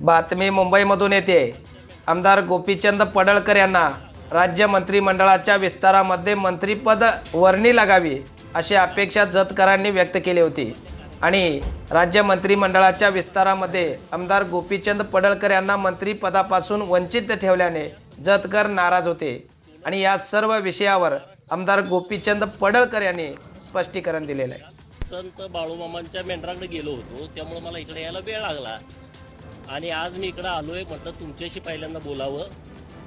बातमी मुंबईमधून येते. आमदार गोपीचंद पडळकर यांना राज्य मंत्रिमंडळाच्या विस्तारामध्ये मंत्रिपद वर्णी लागावी अशी अपेक्षा जतकरांनी व्यक्त केली होती. आणि राज्य मंत्रिमंडळाच्या विस्तारामध्ये आमदार गोपीचंद पडळकर यांना मंत्रिपदापासून वंचित ठेवल्याने जतकर नाराज होते. आणि या सर्व विषयावर आमदार गोपीचंद पडळकर यांनी स्पष्टीकरण दिलेलं आहे. संत बाळूमामांच्या मेंढराकडे गेलो होतो त्यामुळे मला इकडे यायला वेळ लागला. आणि आज मी इकडं आलोय म्हटलं तुमच्याशी पहिल्यांदा बोलावं.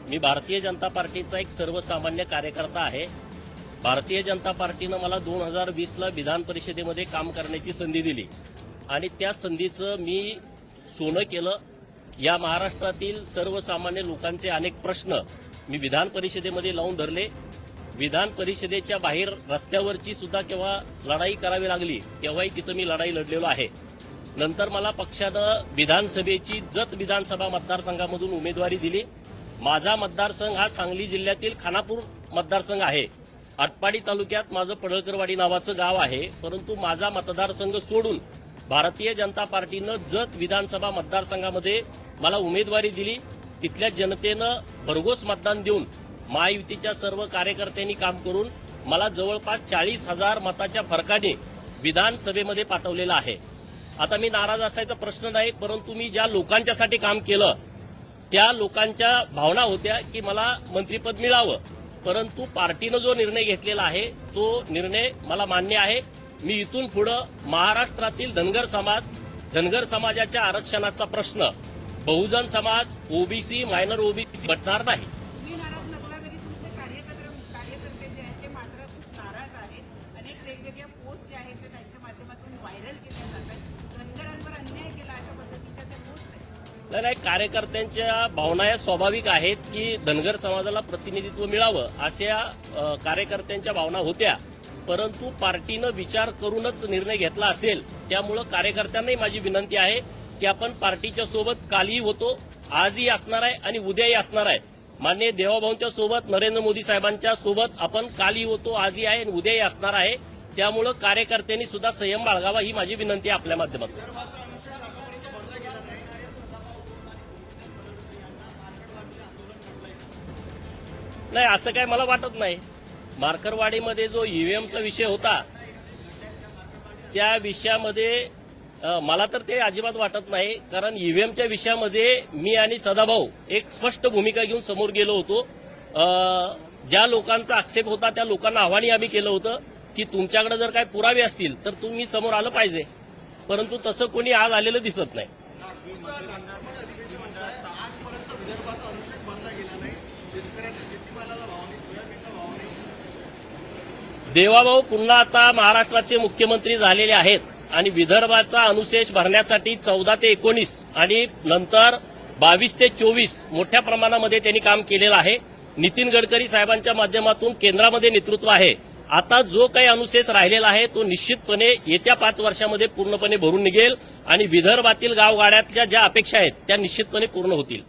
मी भारतीय जनता पार्टीचा एक सर्वसामान्य कार्यकर्ता आहे. भारतीय जनता पार्टीनं मला दोन हजार वीसला विधान परिषदेमध्ये काम करण्याची संधी दिली. आणि त्या संधीचं मी सोनं केलं. या महाराष्ट्रातील सर्वसामान्य लोकांचे अनेक प्रश्न मी विधान परिषदेमध्ये लावून धरले. विधान परिषदेच्या बाहेर रस्त्यावरची सुद्धा केव्हा लढाई करावी लागली तेव्हाही तिथं मी लढाई लढलेलो आहे. नंतर मला पक्षानं विधानसभेची जत विधानसभा मतदारसंघामधून उमेदवारी दिली. माझा मतदारसंघ हा सांगली जिल्ह्यातील खानापूर मतदारसंघ आहे. आटपाडी तालुक्यात माझं पडळकरवाडी नावाचं गाव आहे. परंतु माझा मतदारसंघ सोडून भारतीय जनता पार्टीनं जत विधानसभा मतदारसंघामध्ये मला उमेदवारी दिली. तिथल्या जनतेनं भरघोस मतदान देऊन महायुतीच्या सर्व कार्यकर्त्यांनी काम करून मला जवळपास चाळीस हजार मताच्या फरकाने विधानसभेमध्ये पाठवलेलं आहे. आता मी नाराज असायचा प्रश्न नाही परंतु मी ज्या लोकांच्यासाठी काम केलं त्या लोकांच्या भावना होत्या की मला मंत्रीपद मिळावं. परंतु पार्टीनं जो निर्णय घेतलेला आहे तो निर्णय मला मान्य आहे. मी इथून पुढं महाराष्ट्रातील धनगर समाज धनगर समाजाच्या आरक्षणाचा प्रश्न Bahujan Samaj OBC minor OBC बटणार नाही. कार्यकर्ते जे आहेत ते मात्र खूप नाराज आहेत. अनेक वेगवेगळ्या पोस्ट ज्या आहेत नाही नाही कार्यकर्त्यांच्या भावना या स्वाभाविक आहेत की धनगर समाजाला प्रतिनिधित्व मिळावं अशा कार्यकर्त्यांच्या भावना होत्या. परंतु पार्टीनं विचार करूनच निर्णय घेतला असेल त्यामुळं कार्यकर्त्यांनाही माझी विनंती आहे की आपण पार्टीच्या सोबत कालही होतो आजही असणार आहे आणि उद्याही असणार आहे. मान्य देवाभाऊंच्या सोबत नरेंद्र मोदी साहेबांच्या सोबत आपण कालही होतो आजही आहे आणि उद्याही असणार आहे. त्यामुळं कार्यकर्त्यांनी सुद्धा संयम बाळगावा ही माझी विनंती आहे आपल्या माध्यमातून. नाही असं काय मला वाटत नाही. मार्करवाडीमध्ये जो ईव्हीएमचा विषय होता त्या विषयामध्ये मला तर ते अजिबात वाटत नाही. कारण ईव्हीएमच्या विषयामध्ये मी आणि सदाभाऊ एक स्पष्ट भूमिका घेऊन समोर गेलो होतो. ज्या लोकांचा आक्षेप होता त्या लोकांना आव्हानही आम्ही केलं होतं की तुमच्याकडे जर काही पुरावे असतील तर तुम्ही समोर आलं पाहिजे. परंतु तसं कोणी आज आलेलं दिसत नाही. देवाभाऊ पुन्हा आता महाराष्ट्राचे मुख्यमंत्री झालेले आहेत आणि विदर्भाचा अनुशेष भरण्यासाठी चौदा ते एकोणीस आणि नंतर बावीस ते चोवीस मोठ्या प्रमाणामध्ये त्यांनी काम केलेलं आहे. नितीन गडकरी साहेबांच्या माध्यमातून केंद्रामध्ये नेतृत्व आहे. आता जो काही अनुशेष राहिलेला आहे तो निश्चितपणे येत्या पाच वर्षामध्ये पूर्णपणे भरून निघेल आणि विदर्भातील गावगाड्यातल्या ज्या अपेक्षा आहेत त्या निश्चितपणे पूर्ण होतील.